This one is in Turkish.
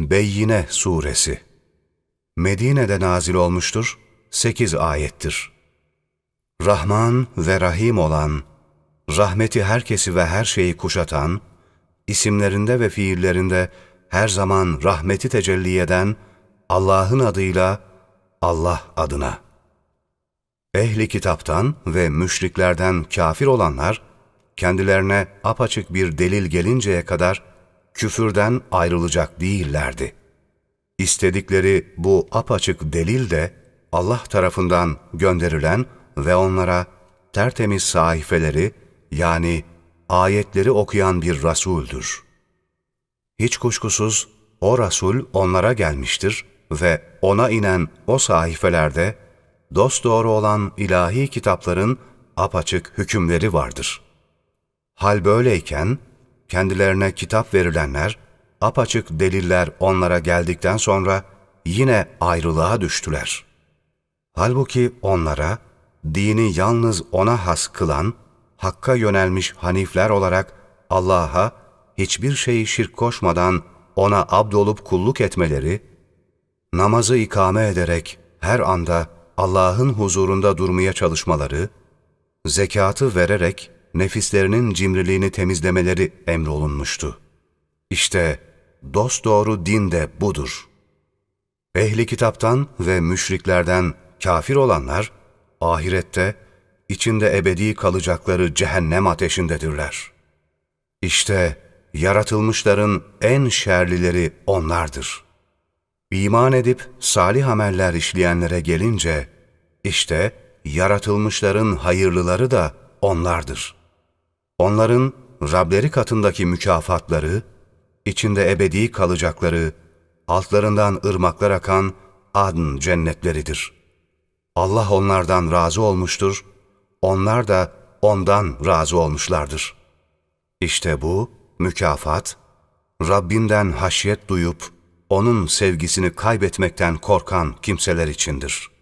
Beyyine Suresi Medine'de nazil olmuştur, 8 ayettir. Rahman ve Rahim olan, rahmeti herkesi ve her şeyi kuşatan, isimlerinde ve fiillerinde her zaman rahmeti tecelli eden Allah'ın adıyla Allah adına. Ehli kitaptan ve müşriklerden kafir olanlar, kendilerine apaçık bir delil gelinceye kadar küfürden ayrılacak değillerdi. İstedikleri bu apaçık delil de Allah tarafından gönderilen ve onlara tertemiz sahifeleri yani ayetleri okuyan bir Rasuldür. Hiç kuşkusuz o Rasul onlara gelmiştir ve ona inen o sahifelerde dosdoğru olan ilahi kitapların apaçık hükümleri vardır. Hal böyleyken kendilerine kitap verilenler, apaçık deliller onlara geldikten sonra yine ayrılığa düştüler. Halbuki onlara, dini yalnız O'na has kılan, Hakk'a yönelmiş hanifler olarak Allah'a hiçbir şeyi şirk koşmadan O'na abdolup kulluk etmeleri, namazı ikame ederek her anda Allah'ın huzurunda durmaya çalışmaları, zekatı vererek nefislerinin cimriliğini temizlemeleri emrolunmuştu. İşte dosdoğru din de budur. Ehli kitaptan ve müşriklerden kafir olanlar, ahirette içinde ebedi kalacakları cehennem ateşindedirler. İşte yaratılmışların en şerlileri onlardır. İman edip salih ameller işleyenlere gelince, işte yaratılmışların hayırlıları da onlardır.'' Onların Rableri katındaki mükafatları, içinde ebedi kalacakları, altlarından ırmaklar akan adn cennetleridir. Allah onlardan razı olmuştur, onlar da ondan razı olmuşlardır. İşte bu mükafat, Rabbinden haşyet duyup, onun sevgisini kaybetmekten korkan kimseler içindir.''